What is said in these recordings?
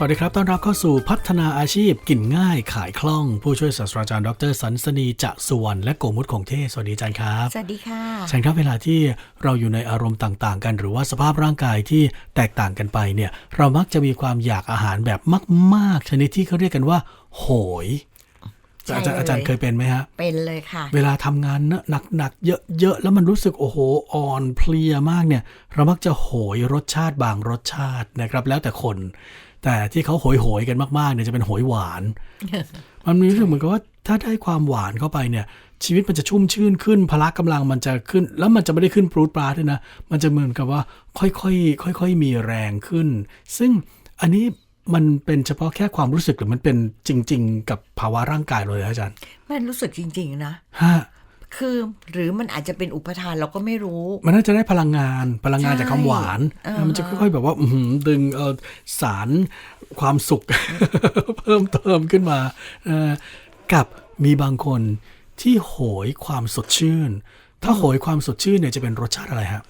สวัสดีครับ ต้อนรับเข้าสู่พัฒนาอาชีพกินง่ายขายคล่อง ผู้ช่วยศาสตราจารย์ดรสันสนีจะสุวรรณและโกมุตคงเทพสวัสดีอาจารย์ครับ สวัสดีค่ะอาจารย์ครับเวลาที่เราอยู่ในอารมณ์ต่างๆ กัน หรือว่าสภาพร่างกายที่แตกต่างกันไปเนี่ย เรามักจะมีความอยากอาหารแบบมาก ๆ ชนิดที่เขาเรียกกันว่า โหยใช่อาจารย์เลยอาจารย์เคยเป็นไหมฮะ เป็นเลยค่ะ เวลาทำงานหนักๆเยอะๆแล้วมันรู้สึกโอ้โหอ่อนเพลียมากเนี่ย เรามักจะโหยรสชาติบางรสชาตินะครับ แล้วแต่คน แต่ที่เขาโหยๆกันมากๆเนี่ยจะเป็นโหยหวาน มันมีรู้สึกเหมือนกับว่าถ้าได้ความหวานเข้าไปเนี่ย ชีวิตมันจะชุ่มชื่นขึ้นพละกำลังมันจะขึ้น แล้วมันจะไม่ได้ขึ้นปรูดปราดด้วยนะ มันจะเหมือนกับว่าค่อยๆค่อย ๆ มีแรงขึ้น ซึ่งอันนี้มันเป็นเฉพาะแค่ความรู้สึกหรือมันเป็นจริง ๆ กับภาวะร่างกายเลยนะอาจารย์ มันรู้สึกจริง ๆ นะฮะ คือหรือมันอาจจะเป็นอุปทานเราก็ไม่รู้ มันน่าจะได้พลังงานพลังงานใช่จากความหวานอ่าฮะมันจะค่อยๆแบบว่าอื้อหือดึงเออสารความสุข เพิ่มเติมขึ้นมาเออกับมีบางคนที่โหยความสดชื่น ถ้าโหยความสดชื่นเนี่ยจะเป็นรสชาติอะไรฮะ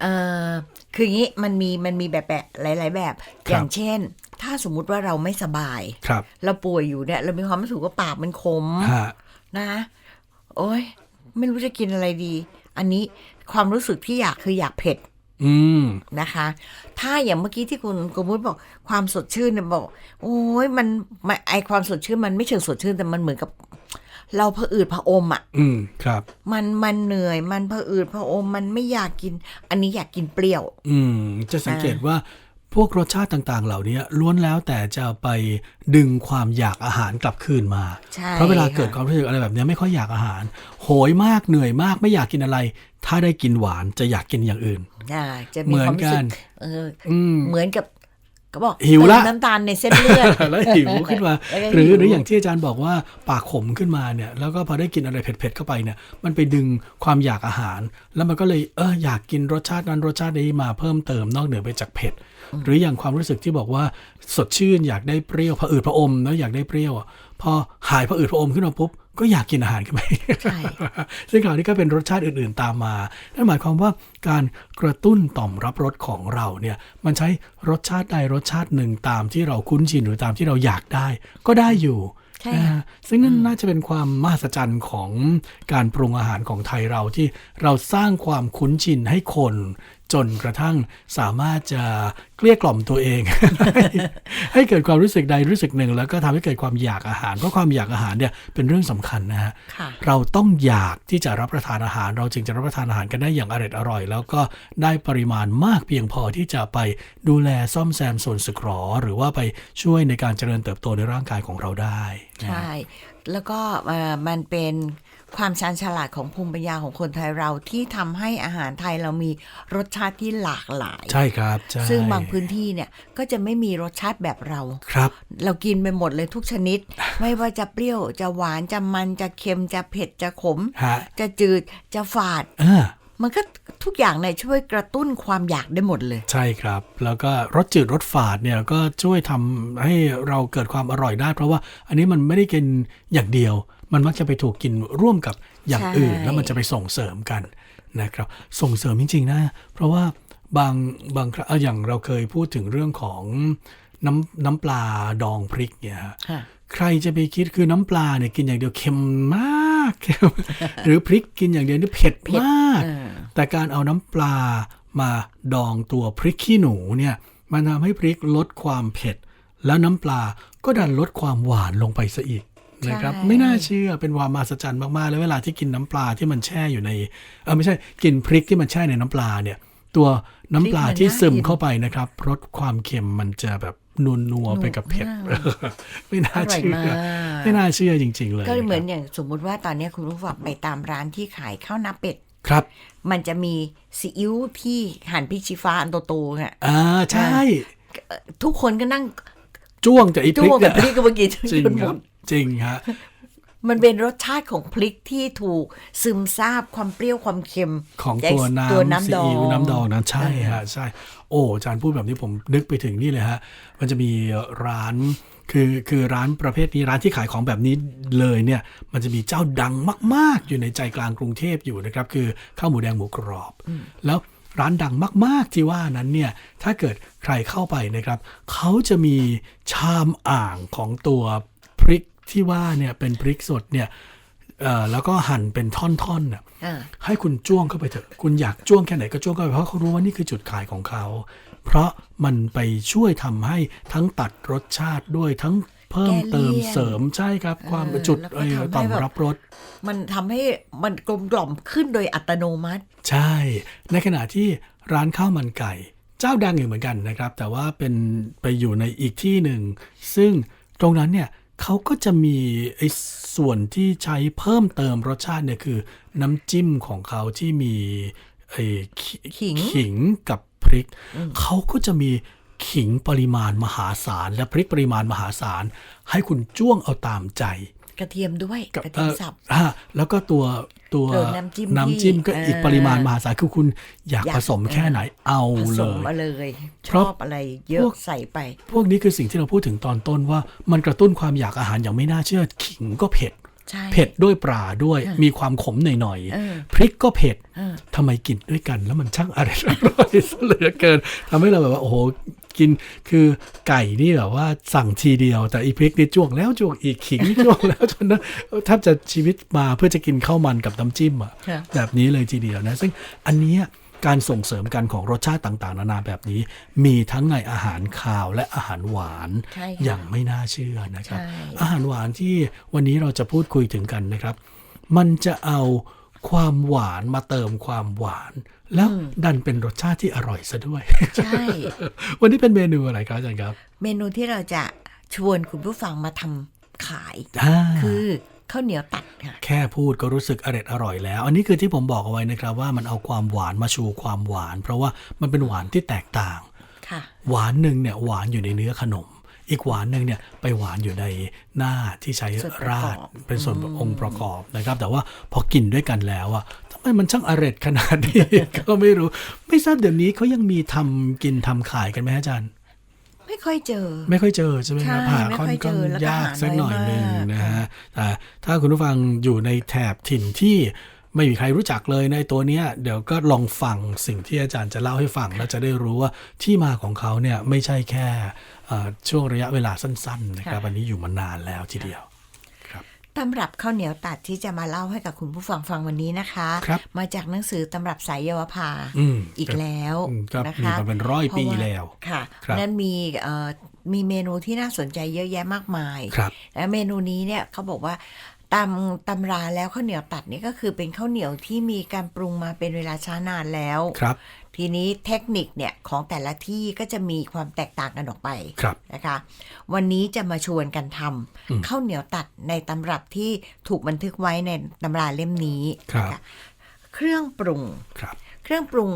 เอ่อคืออย่างนี้มันมีมันมีแบบแบบหลาย ๆ แบบครับอย่างเช่น ถ้าสมมุติว่าเราไม่สบาย ครับ เราป่วยอยู่เนี่ย เรามีความรู้สึกว่าปากมันขมฮะนะ โอ้ยไม่รู้จะกินอะไรดี อันนี้ความรู้สึกที่อยากคืออยากเผ็ดอืมนะคะ ถ้าอย่างเมื่อกี้ที่คุณกมุตบอกความสดชื่นเนี่ยบอก โอ้ยมันมันไอความสดชื่นมันไม่เชิงสดชื่นแต่มันเหมือนกับ เราผะอืดผะอมอะ อืมครับ มันมันเหนื่อย มันผะอืดผะอมมันไม่อยากกิน อันนี้อยากกินเปรี้ยว อืมจะสังเกตว่า พวกรสชาติต่างๆ เหล่านี้ล้วนแล้วแต่จะไปดึงความอยากอาหารกลับคืนมาใช่เพราะเวลาเกิดค่ะความรู้สึกอะไรแบบนี้ไม่ค่อยอยากอาหาร โหยมากเหนื่อยมากไม่อยากกินอะไร ถ้าได้กินหวานจะอยากกินอย่างอื่นอ่าจะเหมีมือนความรู้สึกักนเอออืมเหมือนกับ ก็บอกหิวละเติมน้ำตาลในเส้นเลือดแล้วหิวขึ้นมาแล้วก็หรือหิวหรืออย่างที่อาจารย์บอกว่าปากขมขึ้นมาเนี่ย แล้วก็พอได้กินอะไรเผ็ดๆเข้าไปเนี่ย มันไปดึงความอยากอาหาร แล้วมันก็เลยเอออยากกินรสชาตินั้นรสชาตินี้มาเพิ่มเติมนอกเหนือไปจากเผ็ดหรืออย่างความรู้สึกที่บอกว่าสดชื่นอยากได้เปรี้ยวผะอืดผะอมแล้วอยากได้เปรี้ยวอะพอหายผะอืดผะอมขึ้นมาปุ๊บ ก็อยากกินอาหารขึ้นไปใช่ซึ่งคราวนี้ก็เป็นรสชาติอื่นๆตามมา นั่นหมายความว่าการกระตุ้นต่อมรับรสของเราเนี่ยมันใช้รสชาติใดรสชาติหนึ่งตามที่เราคุ้นชินหรือตามที่เราอยากได้ ก็ได้อยู่ใช่นะค่ะฮะซึ่งนั่นน่าจะเป็นความมหัศจรรย์ของการปรุงอาหารของไทยเราที่เราสร้างความคุ้นชินให้คนจนกระทั่งสามารถจะเกลี้ยกล่อมตัวเอง ให้ให้เกิดความรู้สึกใดรู้สึกหนึ่ง แล้วก็ทำให้เกิดความอยากอาหาร เพราะความอยากอาหารเนี่ยเป็นเรื่องสำคัญนะฮะค่ะเราต้องอยากที่จะรับประทานอาหาร เราจึงจะรับประทานอาหารกันได้อย่างอร่อยอร่อย แล้วก็ได้ปริมาณมากเพียงพอที่จะไปดูแลซ่อมแซมส่วนสึกหรอ หรือว่าไปช่วยในการเจริญเติบโตในร่างกายของเราได้นะใช่แล้วก็เอ่อมันเป็น ความชาญฉลาดของภูมิปัญญาของคนไทยเราที่ทำให้อาหารไทยเรามีรสชาติที่หลากหลาย ใช่ครับใช่ซึ่งบางพื้นที่เนี่ยก็จะไม่มีรสชาติแบบเราครับ เรากินไปหมดเลยทุกชนิด ไม่ว่าจะเปรี้ยวจะหวานจะมันจะเค็มจะเผ็ดจะขมฮะจะจืดจะฝาดอ่ามันก็ทุกอย่างเนี่ยช่วยกระตุ้นความอยากได้หมดเลย ใช่ครับ แล้วก็รสจืดรสฝาดเนี่ยก็ช่วยทำให้เราเกิดความอร่อยได้ เพราะว่าอันนี้มันไม่ได้กินอย่างเดียว มันมักจะไปถูกกินร่วมกับอย่างใช่อื่น แล้วมันจะไปส่งเสริมกันนะครับ ส่งเสริมจริงๆนะ เพราะว่าบางบางครั้งเอาอย่างเราเคยพูดถึงเรื่องของน้ำน้ำปลาดองพริกเนี่ยฮะค่ะใครจะไปคิดคือน้ำปลาเนี่ยกินอย่างเดียวเค็มมากเค็มหรือพริกกินอย่างเดียวนี่เผ็ดมากเออแต่การเอาน้ำปลามาดองตัวพริกขี้หนูเนี่ยมันทำให้พริกลดความเผ็ด แล้วน้ำปลาก็ดันลดความหวานลงไปซะอีก นะครับใช่ไม่น่าเชื่อเป็นความมหัศจรรย์มาก ๆ แล้วเวลาที่กินน้ำปลาที่มันแช่อยู่ในเออไม่ใช่กินพริกที่มันแช่ในน้ำปลาเนี่ย ตัวน้ำปลาที่ซึมเข้าไปนะครับรสความเค็มมันจะแบบนัวนัวๆไปกับเผ็ดไม่น่าอร่อยเชื่อมากไม่น่าเชื่อจริง ๆ เลย ก็เหมือนนะครับอย่างสมมุติว่าตอนนี้คุณผู้ฟังไปตามร้านที่ขายข้าวหน้าเป็ดครับ มันจะมีซีอิ๊วที่หั่นพริกชี้ฟ้าอันโตๆเนี่ยอ่าใช่ ทุกคนก็นั่งจ้วงจากไอ้พจ้ริกวงเนี่กับยพริกกับเมื่อกี้จจริงนคหมรับด จริงฮะมันเป็นรสชาติของพริกที่ถูกซึมซาบความเปรี้ยวความเค็ม ของจากตัวตัวน้ำซีน้ำดองอิ๊วน้ำดองนั้นใช่ฮะใช่ โอ้อาจารย์พูดแบบนี้ผมนึกไปถึงนี่เลยฮะ มันจะมีร้านคือคือร้านประเภทนี้ร้านที่ขายของแบบนี้เลยเนี่ย มันจะมีเจ้าดังมาก ๆ อยู่ในใจกลางกรุงเทพอยู่นะครับ คือข้าวหมูแดงหมูกรอบ แล้วร้านดังมาก ๆ ที่ว่านั้นเนี่ย ถ้าเกิดใครเข้าไปนะครับ เขาจะมีชามอ่างของตัวพริก ที่ว่าเนี่ยเป็นพริกสดเนี่ยเอ่อแล้วก็หั่นเป็นท่อนๆน่ะอ่าให้คุณจ้วงเข้าไปเถอะ คุณอยากจ้วงแค่ไหนก็จ้วงเข้าไปเพราะเขารู้ว่านี่คือจุดขายของเขา เพราะมันไปช่วยทำให้ทั้งตัดรสชาติด้วยทั้งเพิ่มเติมแก้เลี่ยนเสริมใช่ครับ ความเออจุดแล้วก็เอ่อทำให้ต่อมแบบรับรสมันทำให้มันกลมกล่อมขึ้นโดยอัตโนมัติ ใช่ ในขณะที่ร้านข้าวมันไก่ เจ้าดังอยู่เหมือนกันนะครับ แต่ว่าเป็นไปอยู่ในอีกที่หนึ่ง ซึ่งตรงนั้นเนี่ย เขาก็จะมีไอ้ส่วนที่ใช้เพิ่มเติมรสชาติเนี่ยคือ น้ำจิ้มของเขาที่มีไอ้ขิขิงขิงกับพริก เขาก็จะมีขิงปริมาณมหาศาล และพริกปริมาณมหาศาล ให้คุณจ้วงเอาตามใจ กระเทียมด้วยกับกระเทียมเอ่อสับอ่าแล้วก็ตัวตัวเออน้ำจิ้มน้ำจิ้มก็ที่อีกเออปริมาณมหาศาลคือคุณอยากอยากผสมแค่ไหนเอาผสเลมยมาเลยเพชราะอบอะไรเยอะพวกใส่ไป พวกนี้คือสิ่งที่เราพูดถึงตอนต้นว่ามันกระตุ้นความอยากอาหารอย่างไม่น่าเชื่อขิงก็เผ็ดใช่เผ็ดด้วยปลาด้วยมีความขมหน่อยเออๆพริกก็เผ็ดเออทำไมกินด้วยกัน แล้วมันช่างอร่อยอร่อยซะเหลือเกินทำให้เราแบบว่าโอ้โห กินคือไก่นี่แบบว่าสั่งทีเดียว แต่อีพริกนี่จ้วงแล้วจ้วงอีกขิงนี่จ้วงแล้วจนนะแทบจะชีวิตมาเพื่อจะกินข้าวมันกับน้ำจิ้มอะค่ะแบบนี้เลยทีเดียวนะซึ่งอันเนี้ยการส่งเสริมกันของรสชาติต่างๆ นานาแบบนี้ มีทั้งในอาหารคาวและอาหารหวานใช่ค่ะอย่างไม่น่าเชื่อนะครับใช่อาหารหวานที่วันนี้เราจะพูดคุยถึงกันนะครับ มันจะเอา ความหวานมาเติมความหวาน แล้วดันเป็นรสชาติที่อร่อยซะด้วย ใช่ วันนี้เป็นเมนูอะไรครับอาจารย์ครับ เมนูที่เราจะชวนคุณผู้ฟังมาทำขายอ่าคือข้าวเหนียวตัดค่ะแค่พูดก็รู้สึกอร่อยอร่อยแล้ว อันนี้คือที่ผมบอกเอาไว้นะครับว่ามันเอาความหวานมาชูความหวาน เพราะว่ามันเป็นหวานที่แตกต่างค่ะหวานหนึ่งเนี่ยหวานอยู่ในเนื้อขนม อีกหวานหนึ่งเนี่ยไปหวานอยู่ในหน้าที่ใช้ส่วนประกอบราดเป็นส่วนองค์ประกอบนะครับ แต่ว่าพอกินด้วยกันแล้วอะทำไมมันช่างอร่อยขนาดนี้ก็ไม่รู้ ไม่ทราบเดี๋ยวนี้เขายังมีทำกินทำขายกันไหมอาจารย์ไม่ค่อยเจอ ไม่ค่อยเจอใช่ไหมครับใช่หาไม่ค่อนค่อยเจข้างอแล้วก็ยากหาสักหน่อยน้อยหนึ่งมากนะฮะแต่ถ้าคุณผู้ฟังอยู่ในแถบถิ่นที่ไม่มีใครรู้จักเลยในตัวเนี้ยเดี๋ยวก็ลองฟังสิ่งที่อาจารย์จะเล่าให้ฟังแล้วจะได้รู้ว่าที่มาของเขาเนี่ยไม่ใช่แค่เอ่อ ช่วงระยะเวลาสั้นๆนะครับอันนี้อยู่มานานแล้วทีเดียวตำรับข้าวเหนียวตัดที่จะมาเล่าให้กับคุณผู้ฟังฟังวันนี้นะคะครับมาจากหนังสือตำรับสายเยาวภาอืมอีกแล้วอืมก็นะมีคะมาเป็นร้อยปีเพราะาแล้วค่ะครับนั้นมีเอ่อมีเมนูที่น่าสนใจเยอะแยะมากมายครับและเมนูนี้เนี่ยเขาบอกว่า ตามตำราแล้วข้าวเหนียวตัดนี่ก็คือเป็นข้าวเหนียวที่มีการปรุงมาเป็นเวลาช้านานแล้วครับ ทีนี้เทคนิคเนี่ยของแต่ละที่ก็จะมีความแตกต่างกันออกไปครับนะคะ วันนี้จะมาชวนกันทำข้าวเหนียวตัดในตำรับที่ถูกบันทึกไว้ในตำราเล่มนี้ครับนะคะเครื่องปรุงครับ เครื่องปรุง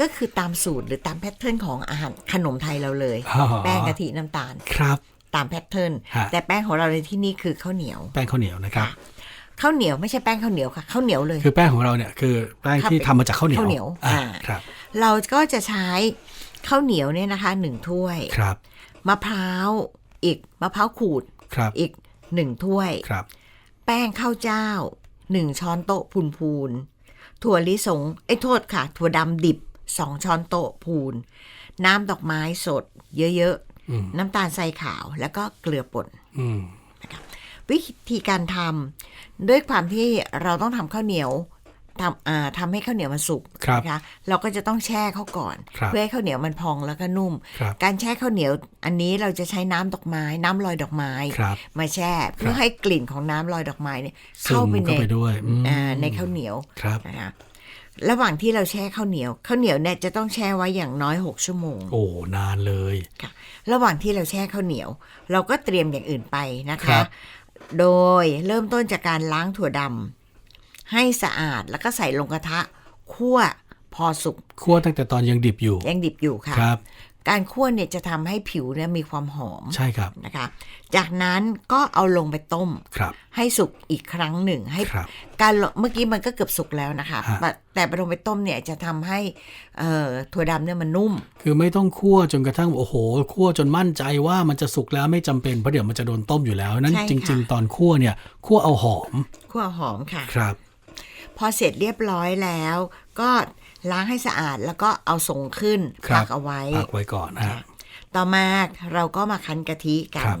ก็คือตามสูตรหรือตามแพทเทิร์นของอาหารขนมไทยเราเลย อ๋อ แป้งกะทิน้ำตาล ครับ ตามแพทเทิร์นฮะแต่แป้งของเราในที่นี่คือข้าวเหนียว แป้งข้าวเหนียวนะครับข้าวเหนียวไม่ใช่แป้งข้าวเหนียวค่ะข้าวเหนียวเลย คือแป้งของเราเนี่ยคือแป้งที่ทำมาจากข้าวเหนียวข้าวเหนียวอ่าอ่าครับ เราก็จะใช้ข้าวเหนียวเนี่ยนะคะหนึ่งถ้วยครับมะพร้าวอีกมะพร้าวขูดครับอีกหนึ่งถ้วยครับ แป้งข้าวเจ้าหนึ่งช้อนโต๊ะพูนพูนๆถั่วลิสงไอ้ยโทษค่ะ ถั่วดำดิบสองช้อนโต๊ะพูน น้ำดอกไม้สด เยอะอืมๆ น้ำตาลทรายขาวแล้วก็เกลือป่นอืมวิธีการทำด้วยความที่เราต้องทำข้าวเหนียวทำอ่าทำให้ข้าวเหนียวมันสุกครับนะคะเราก็จะต้องแช่เขาก่อนครับเพื่อให้ข้าวเหนียวมันพองแล้วก็นุ่มครับการแช่ข้าวเหนียวอันนี้เราจะใช้น้ำดอกไม้ น้ำลอยดอกไม้ครับมาแช่เพื่อให้กลิ่นของน้ำลอยดอกไม้เนี่ยซึเข้ามไปในเข้าไปด้วยอืมอ่าในข้าวเหนียวครับนะคะ ระหว่างที่เราแช่ข้าวเหนียวข้าวเหนียวเนี่ยจะต้องแช่ไว้อย่างน้อย 6 ชั่วโมง โอ้นานเลยค่ะระหว่างที่เราแช่ข้าวเหนียว เราก็เตรียมอย่างอื่นไปนะครัคะบโดยเริ่มต้นจากการล้างถั่วดำให้สะอาดแล้วก็ใส่ลงกระทะคั่วพอสุกคั่วตั้งแต่ตอนยังดิบอยู่ ยังดิบอยู่ค่ะครับ การคั่วเนี่ยจะทำให้ผิวเนี่ยมีความหอมใช่ครับนะคะ จากนั้นก็เอาลงไปต้มครับให้สุกอีกครั้งหนึ่งให้ครับการลงเมื่อกี้มันก็เกือบสุกแล้วนะคะฮะแต่แต่ไปลงไปต้มเนี่ยจะทำให้เอ่อถั่วดำเนี่ยมันนุ่ม คือไม่ต้องคั่วจนกระทั่งโอ้โหคั่วจนมั่นใจว่ามันจะสุกแล้วไม่จำเป็นเพราะเดี๋ยวมันจะโดนต้มอยู่แล้วนั้นใช่ค่ะจริง ๆ ตอนคั่วเนี่ยคั่วเอาหอมคั่วหอมค่ะครับ พอเสร็จเรียบร้อยแล้วก็ ล้างให้สะอาดแล้วก็เอาส่งขึ้นครับพักเอาไว้พักไว้ก่อนนะฮะต่อมาเราก็มาคั้นกะทิกัครันบ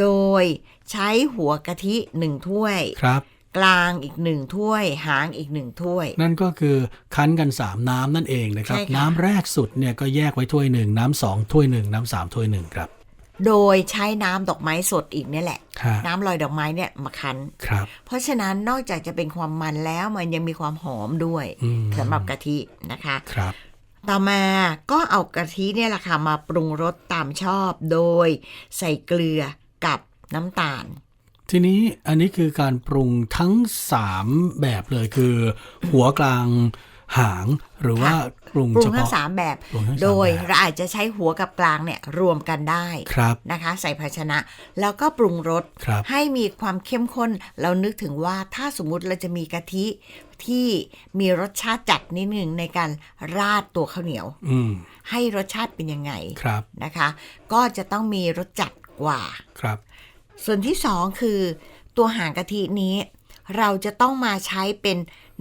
โดยใช้หัวกะทิหนึ่งถ้วยครับกลางอีกหนึ่งถ้วย หางอีกหนึ่งถ้วย นั่นก็คือคั้นกัน 3 น้ำนั่นเองนะครับใช่ค่ะน้ำแรกสุดเนี่ยก็แยกไว้ถ้วยหนึ่งน้ำสองถ้วยหนึ่งน้ำสามถ้วยหนึ่งครับ โดยใช้น้ำดอกไม้สดอีกเนี่ยแหละฮะน้ำลอยดอกไม้เนี่ยมาคั้นครับ เพราะฉะนั้นนอกจากจะเป็นความมันแล้วมันยังมีความหอมด้วยอืมสำหรับกะทินะคะครับต่อมาก็เอากะทิเนี่ยแหละค่ะมาปรุงรสตามชอบโดยใส่เกลือกับน้ำตาล ทีนี้อันนี้คือการปรุงทั้ง 3 แบบเลยคือ หัวกลางหางหรือว่า ปรุงปรุเฉงทั้งพาะสามแบบปรุงทั้งสามโดยแบบเราอาจจะใช้หัวกับกลางเนี่ยรวมกันได้ครับนะคะ ใส่ภาชนะ แล้วก็ปรุงรสครับให้มีความเข้มข้น เรานึกถึงว่าถ้าสมมุติเราจะมีกะทิที่มีรสชาติจัดนิดหนึ่งในการราดตัวข้าวเหนียวอืมให้รสชาติเป็นยังไงครับนะคะ ก็จะต้องมีรสจัดกว่าครับ ส่วนที่สองคือตัวหางกะทินี้ เราจะต้องมาใช้เป็น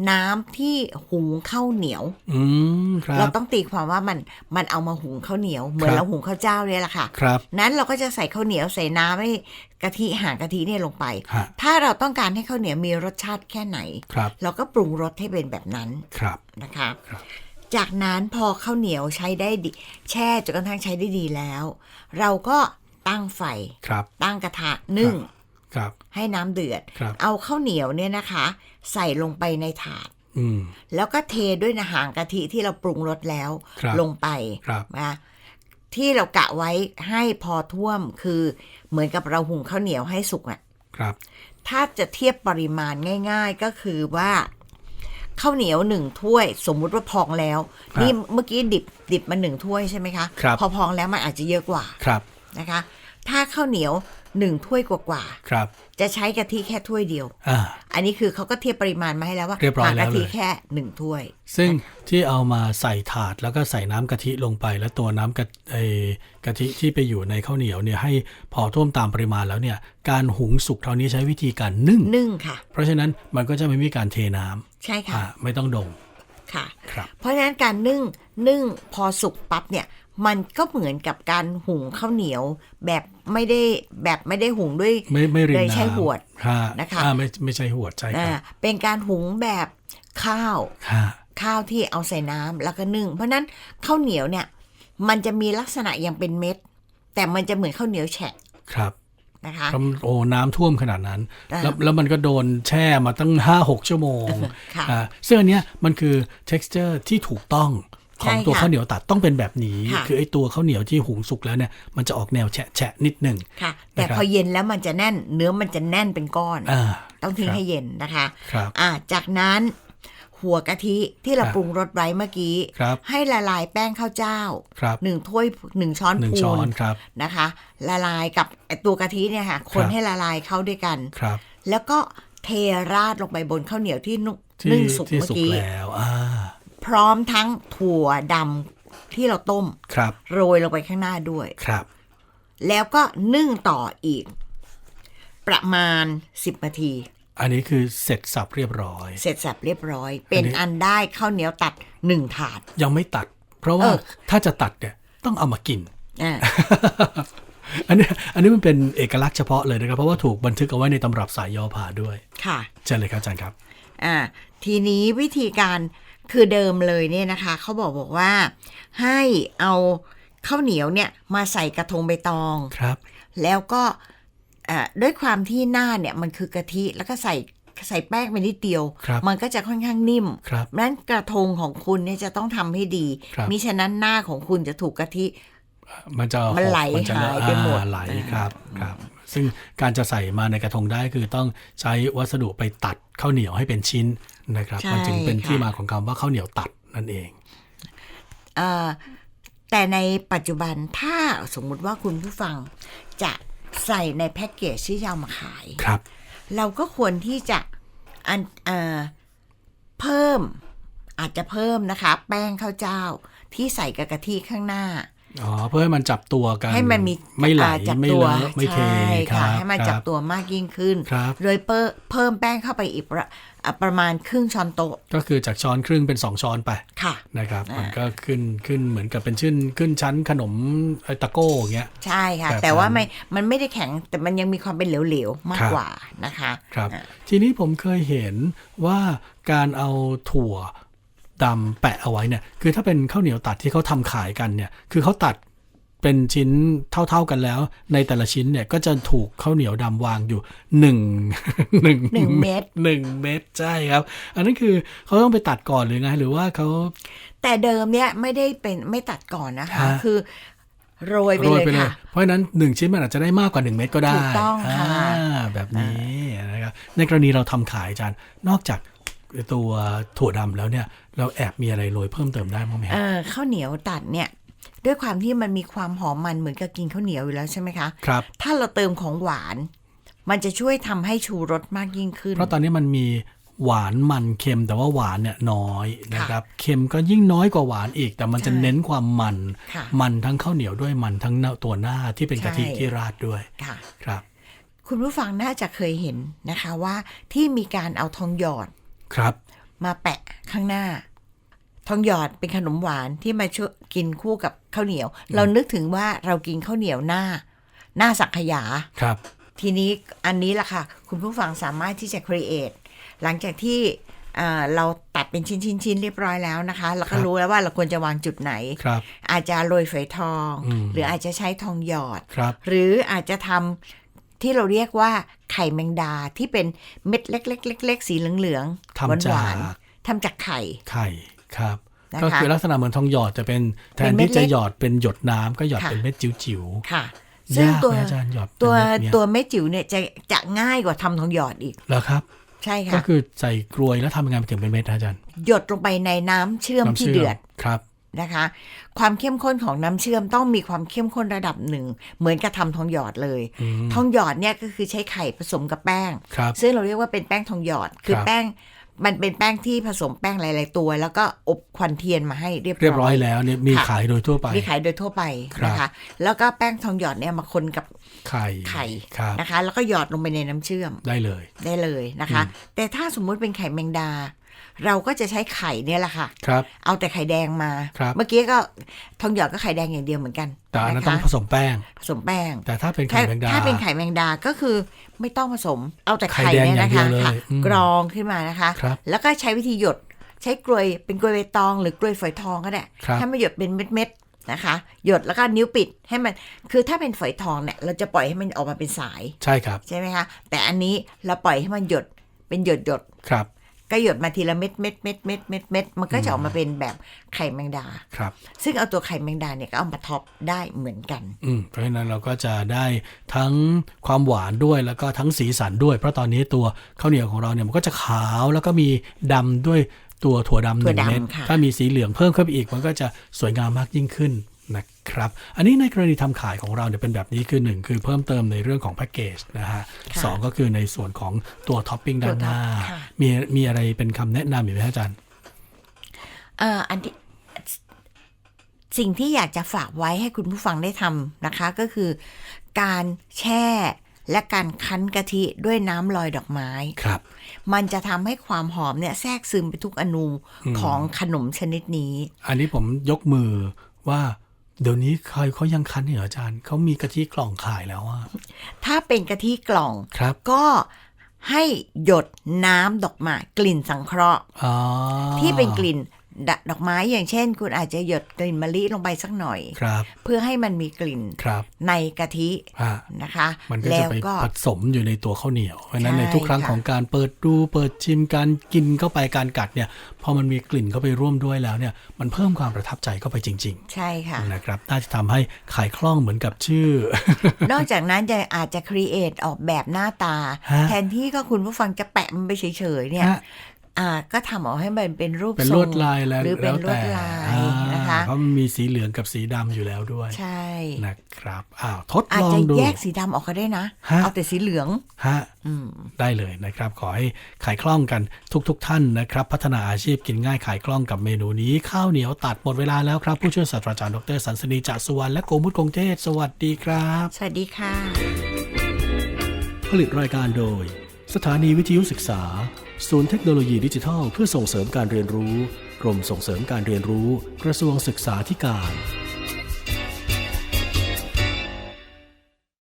น้ำที่หุงข้าวเหนียว อืมครัเราบต้องตีความว่ามันมันเอามาหุงข้าวเหนียว เหมือนครับเราหุงข้าวเจ้าเนี่ยแหละค่ะ ครับ นั้นเราก็จะใส่ข้าวเหนียวใส่น้ำให้กะทิหางกะทิเนี่ยลงไปฮะถ้าเราต้องการให้ข้าวเหนียวมีรสชาติแค่ไหนครับเราก็ปรุงรสให้เป็นแบบนั้นครับนะคะครับจากนั้นพอข้าวเหนียวใช้ได้ดีแช่จนกระทั่งใช้ได้ดีแล้ว เราก็ตั้งไฟครับตั้งกระทะนึ่งครับ ให้น้ำเดือดครับเอาข้าวเหนียวเนี่ยนะคะ ใส่ลงไปในถาดอืมแล้วก็เทด้วยนะหางกะทิที่เราปรุงรสแล้วครับลงไปครับนะที่เรากะไว้ให้พอท่วมคือเหมือนกับเราหุงข้าวเหนียวให้สุกอะ่ะครับ ถ้าจะเทียบปริมาณง่าย ๆ ก็คือว่าข้าวเหนียวหนึ่งถ้วย สมมุติว่าพองแล้วครับนี่เมื่อกี้ดิบดิบมาหนึ่งถ้วยใช่ไหมคะครับพอพองแล้วมันอาจจะเยอะกว่าครับนะคะ ถ้าข้าวเหนียว หนึ่งถ้วยกว่าครับๆจะใช้กะทิแค่ถ้วยเดียวอ่าอันนี้คือเขาก็เทียบปริมาณมาให้แล้วว่าเรียบร้อยหากะแล้วทิเลยแค่หนึ่งถ้วย ซึ่งที่เอามาใส่ถาดแล้วก็ใส่น้ำกะทิลงไป แล้วตัวน้ำกะไอกะทิที่ไปอยู่ในข้าวเหนียวเนี่ยให้พอท่วมตามปริมาณแล้วเนี่ย การหุงสุกเท่านี้ใช้วิธีการนึ่งนึ่งค่ะ เพราะฉะนั้นมันก็จะไม่มีการเทน้ำใช่ค่ะอ่าไม่ต้องดงค่ะครับเพราะฉะนั้นการนึ่งนึ่งพอสุกปั๊บเนี่ย มันก็เหมือนกับการหุงข้าวเหนียวแบบไม่ได้แบบไม่ได้หุงด้วยไม่ไม่รินโดยน้ำใช้หวดฮนะคะอ่าไม่ไม่ใช่หวดใช่คอ่ารับเป็นการหุงแบบข้าวฮะข้าวที่เอาใส่น้ำแล้วก็นึ่ง เพราะฉะนั้นข้าวเหนียวเนี่ย มันจะมีลักษณะยังเป็นเม็ด แต่มันจะเหมือนข้าวเหนียวแฉะครับนะคะก็โอ้น้ำท่วมขนาดนั้นอ่าแล้วแล้วมันก็โดนแช่มาตั้งห้าหกชั่วโมงค่ะอ่าซึ่งอันเนี้ยมันคือ texture ที่ถูกต้อง ของใช่ตัวค่ะข้าวเหนียวตัดต้องเป็นแบบนี้ค่ะคือไอ้ตัวข้าวเหนียวที่หุงสุกแล้วเนี่ยมันจะออกแนวแฉะแฉะนิดหนึ่งค่ะแต่นะครับพอเย็นแล้วมันจะแน่น เนื้อมันจะแน่นเป็นก้อนอ่าต้องทิ้งครับให้เย็นนะคะครับอ่าจากนั้นหัวกะทิที่เราครับปรุงรสไว้เมื่อกี้ครับให้ละลายแป้งข้าวเจ้าครับหนึ่งถ้วยหนึ่งช้อนหนึ่งพูช้อนนครับนะคะ ละลายกับไอ้ตัวกะทิเนี่ยค่ะ คนครับให้ละลายเข้าด้วยกันครับ แล้วก็เทราดลงไปบนข้าวเหนียวที่นุ่ที่นึ่งสุกที่เมื่อสุกกี้แล้วอ่า พร้อมทั้งถั่วดำที่เราต้มครับโรยลงไปข้างหน้าด้วยครับ แล้วก็นึ่งต่ออีก ประมาณ10นาที อันนี้คือเสร็จสับเรียบร้อย เสร็จสับเรียบร้อย เป็นอันนี้อันได้ข้าวเหนียวตัดหนึ่งถาด ยังไม่ตัด เพราะว่าเออถ้าจะตัดเนี่ยต้องเอามากินอ่าอันนี้อันนี้มันเป็นเอกลักษณ์เฉพาะเลยนะครับ เพราะว่าถูกบันทึกเอาไว้ในตำรับสายยอผ่าด้วย ค่ะเชิญเลยครับอาจารย์ครับ อ่า ทีนี้วิธีการ คือเดิมเลยเนี่ยนะคะเขาบอกบอกว่า ให้เอาข้าวเหนียวเนี่ยมาใส่กระทงใบตองครับ แล้วก็อ่าด้วยความที่หน้าเนี่ยมันคือกะทิแล้วก็ใส่ใส่แป้งไปนิดเดียวครับมันก็จะค่อนข้างนิ่มครับนั้นกระทงของคุณเนี่ยจะต้องทำให้ดีครับมิฉะนั้นหน้าของคุณจะถูกกะทิ มันจะมันไหลกจะหายไปหมดอ่าไหลครับครับ ซึ่งการจะใส่มาในกระทงได้คือต้องใช้วัสดุไปตัดข้าวเหนียวให้เป็นชิ้นนะครับใช่มันจึงเป็นที่ค่ะมาของคำว่าข้าวเหนียวตัดนั่นเองอ่าแต่ในปัจจุบันถ้าสมมุติว่าคุณผู้ฟังจะใส่ในแพ็กเกจที่จะเอามาขายครับ เราก็ควรที่จะอันเอ่อเพิ่มอาจจะเพิ่มนะคะ แป้งข้าวเจ้าที่ใส่กับกะทิข้างหน้า อ๋อเพื่อให้มันจับตัวกันให้มันมีไม่ไหลอ่าจับไม่ตัวเลอะไม่เทใช่ครัค่ะบให้มันคจัรับตัวมากยิ่งขึ้นครับโดยเพิ่มเพิ่มแป้งเข้าไปอีกประอะประมาณครึ่งช้อนโต๊ะก็คือจากช้อนครึ่งเป็น 2 ช้อนไปค่ะนะครับอ่ามัมันก็ขึ้นขึ้นเหมือนกับเป็นชื่นขึ้นชั้นขนมไอ้ตะโก้อย่างเงี้ยใช่ค่ะแบบแต่ว่านั้นไม่มันไม่ได้แข็งแต่มันยังมีความเป็นเหลวๆมากครับกว่านะคะ ครับอ่าทีนี้ผมเคยเห็นว่าการเอาถั่ว ดำแปะเอาไว้เนี่ยคือถ้าเป็นข้าวเหนียวตัดที่เขาทำขายกันเนี่ยคือเขาตัดเป็นชิ้นเท่า ๆกันแล้ว ในแต่ละชิ้นเนี่ยก็จะถูกข้าวเหนียวดำวางอยู่หนึ่งหนึ่งหนึ่งเม็ดหนึ่งเม็ดใช่ครับ อันนั้นคือเขาต้องไปตัดก่อนหรือไงหรือว่าเขาแต่เดิมเนี่ยไม่ได้เป็นไม่ตัดก่อนนะคะฮะคือโรยไปโรเลยยไปเลยค่ะ เพราะฉะนั้นหนึ่งชิ้นมันอาจจะได้มากกว่าหนึ่งเม็ดก็ได้ถูกต้องค่ะาแบบนี้นะครับในกรณีเราทำขายอาจารย์นอกจาก ตัวถั่วดำแล้วเนี่ย เราแอบมีอะไรโรยเพิ่มเติมได้บ้างไหมคเอรับอข้าวเหนียวตัดเนี่ย ด้วยความที่มันมีความหอมมันเหมือนกับกินข้าวเหนียวอยู่แล้วใช่ไหมคะครับ ถ้าเราเติมของหวาน มันจะช่วยทำให้ชูรสมากยิ่งขึ้น เพราะตอนนี้มันมีหวานมันเค็มแต่ว่าหวานเนี่ยน้อยนะครับเค็มก็ยิ่งน้อยกว่าหวานอีก แต่มันจะใช่เน้นความมันค่ะมันทั้งข้าวเหนียวด้วยมันทั้งตัวหน้าที่เป็นกะทิใช่ที่ราดด้วยค่ะครับ คุณผู้ฟังน่าจะเคยเห็นนะคะว่าที่มีการเอาทองหยอด ครับ มาแปะข้างหน้า ทองหยอดเป็นขนมหวานที่มาช่วยกินคู่กับข้าวเหนียว เรานึกถึงว่าเรากินข้าวเหนียวหน้า หน้าสักขยาครับ ทีนี้อันนี้ล่ะค่ะ คุณผู้ฟังสามารถที่จะ create หลังจากที่อ่าเราตัดเป็นชิ้นชิ้นชิ้นๆ ๆ เรียบร้อยแล้วนะคะ เราครัก็บรู้แล้วว่าเราควรจะวางจุดไหนครับอาจจะโรยฝอยทองอืมหรืออาจจะใช้ทองหยอดครับหรืออาจจะทำ ที่เราเรียกว่าไข่แมงดาที่เป็นเม็ดเล็กๆๆๆสีเหลืองๆทำจากหวานๆทำจากไข่ไข่ครับนะคะก็คือลักษณะเหมือนทองหยอดจะเป็นแทเป็นนเม็ดที่จะเล็กหยอดเป็นหยดน้ำก็หยอดค่ะเป็นเม็ดจิ๋วค่ะๆซึ่งยากตัวไหมอาจารย์หยอดเป็นตัวเม็ดเนี่ยตัวเม็ดจิ๋วเนี่ยจะจะง่ายกว่าทำทองหยอดอีกเหรอครับ ใช่ก็ค่ะคือใส่กลวยแล้วทำยังไงมันถึงเป็นเม็ดนะอาจารย์ หยดลงไปในน้ำเชื่อมน้ำที่ชื่เดือดครับ นะคะ ความเข้มข้นของน้ำเชื่อมต้องมีความเข้มข้นระดับหนึ่ง เหมือนกับทำทองหยอดเลยอืมทองหยอดเนี่ยก็คือใช้ไข่ผสมกับแป้งครับซึ่งเราเรียกว่าเป็นแป้งทองหยอด คือครับแป้งมันเป็นแป้งที่ผสมแป้งหลาย ๆ ตัว แล้วก็อบควันเทียนมาให้เรียบเรียบร้อยแล้วเนี่ยมีค่ะขายโดยทั่วไป มีขายโดยทั่วไปครับนะคะ แล้วก็แป้งทองหยอดเนี่ยมาคนกับไข่ไข่ครับนะคะ แล้วก็หยอดลงไปในน้ำเชื่อมได้เลย ได้เลยนะคะ แต่ถ้าสมมุติเป็นไข่แมงดา เราก็จะใช้ไข่เนี่ยแหละค่ะครับเอาแต่ไข่แดงมาครับเมื่อกี้ก็ทองหยอดก็ไข่แดงอย่างเดียวเหมือนกัน แต่อันนั้นนะต้องคะผสมแป้ง ผสมแป้ง แต่ถ้าเป็นถ้าไข่แมงดา ถ้าเป็นไข่แมงดาก็คือไม่ต้องผสม เอาแต่ไข่ไข่แดงเนี่ยนะคะอย่างเดียวเลยค่ะอืมกรองขึ้นมานะคะครับแล้วก็ใช้วิธีหยดใช้กลวยเป็นกลวยใบตองหรือกลวยฝอยทองก็ได้ครับให้มันหยดเป็นเม็ดๆนะคะ หยดแล้วก็นิ้วปิดให้มัน คือถ้าเป็นฝอยทองเนี่ยเราจะปล่อยให้มันออกมาเป็นสาย ใช่ครับ ใช่ไหมคะ แต่อันนี้เราปล่อยให้มันหยดเป็นหยดหยดครับๆ ก็หยดมาทีละเม็ดเม็ดเม็ดเม็ดเม็ดเม็ดมันก็จะออกมาเป็นแบบไข่แมงดาครับ ซึ่งเอาตัวไข่แมงดาเนี่ยก็เอามาท็อปได้เหมือนกัน อืมเพราะฉะนั้นเราก็จะได้ทั้งความหวานด้วยแล้วก็ทั้งสีสันด้วย เพราะตอนนี้ตัวข้าวเหนียวของเราเนี่ยมันก็จะขาวแล้วก็มีดำด้วยตัวถั่วดำหถั่นึ่วงดำเม็ดค่ะถ้ามีสีเหลืองเพิ่มเข้าไปอีกมันก็จะสวยงามมากยิ่งขึ้น นะครับอันนี้ในกรณีทำขายของเราเนี่ยเป็นแบบนี้คือหนึ่งคือเพิ่มเติมในเรื่องของแพ็กเกจนะฮะค่ะสองก็คือในส่วนของตัวท็อปปิ้งด้านหน้าตัวท็อปค่ะมีมีอะไรเป็นคำแนะนำอยู่ไหมฮะอาจารย์เอ่ออันที่สิ่งที่อยากจะฝากไว้ให้คุณผู้ฟังได้ทำนะคะ ก็คือ การแช่และการคั้นกะทิด้วยน้ำลอยดอกไม้ครับ มันจะทำให้ความหอมเนี่ยแทรกซึมไปทุกอนูของขนมชนิดนี้ อันนี้ผมยกมือว่า เดี๋ยวนี้ใครเขายังคันเหรออาจารย์เขามีกะทิกล่องขายแล้วอะถ้าเป็นกะทิกล่องครับก็ให้หยดน้ำดอกไม้กลิ่นสังเคราะห์อ๋อที่เป็นกลิ่น ดดอกไม้อย่างเช่น คุณอาจจะหยดกลิ่นมะลิลงไปสักหน่อยครับเพื่อให้มันมีกลิ่นครับในกะทิอ่านะคะ มันก็แล้จะวไปก็ผสมอยู่ในตัวข้าวเหนียว เพราะฉะนั้นใช่ในทุกครั้งค่ะของการเปิดดูเปิดชิมการกินเข้าไปการกัดเนี่ยพอมันมีกลิ่นเข้าไปร่วมด้วยแล้วเนี่ยมันเพิ่มความประทับใจเข้าไปจริงใช่ค่ะๆนะครับน่าจะทำให้ขายคล่องเหมือนกับชื่อ นอกจากนั้นจะอาจจะครีเอทออกแบบหน้าตาฮะแทนที่ก็คุณผู้ฟังจะแปะมันไปเฉยๆเนี่ยฮะ อ่าก็ทำออกให้มันเป็นรูปเป็นทรงลวดลายแล้วหรือเป็นลวแล้ดแต่ลายอ่านะคะเพราะมันมีสีเหลืองกับสีดำอยู่แล้วด้วย ใช่นะครับอ้าวทดอาจลองจะดูแยกสีดำออกก็ได้นะฮะเอาแต่สีเหลืองฮะอืมได้เลยนะครับ ขอให้ขายคล่องกันทุกๆทท่านนะครับ พัฒนาอาชีพกินง่ายขายคล่องกับเมนูนี้ข้าวเหนียวตัดหมดเวลาแล้วครับ ผู้ช่วยศาสตราจารย์ดรสันสนีจากสุวรรณและโกมุตคงเทศสวัสดีครับ สวัสดีค่ะ ผลิตรายการโดย สถานีวิทยุศึกษา ศูนย์เทคโนโลยีดิจิทัล เพื่อส่งเสริมการเรียนรู้ กรมส่งเสริมการเรียนรู้ กระทรวงศึกษาธิการ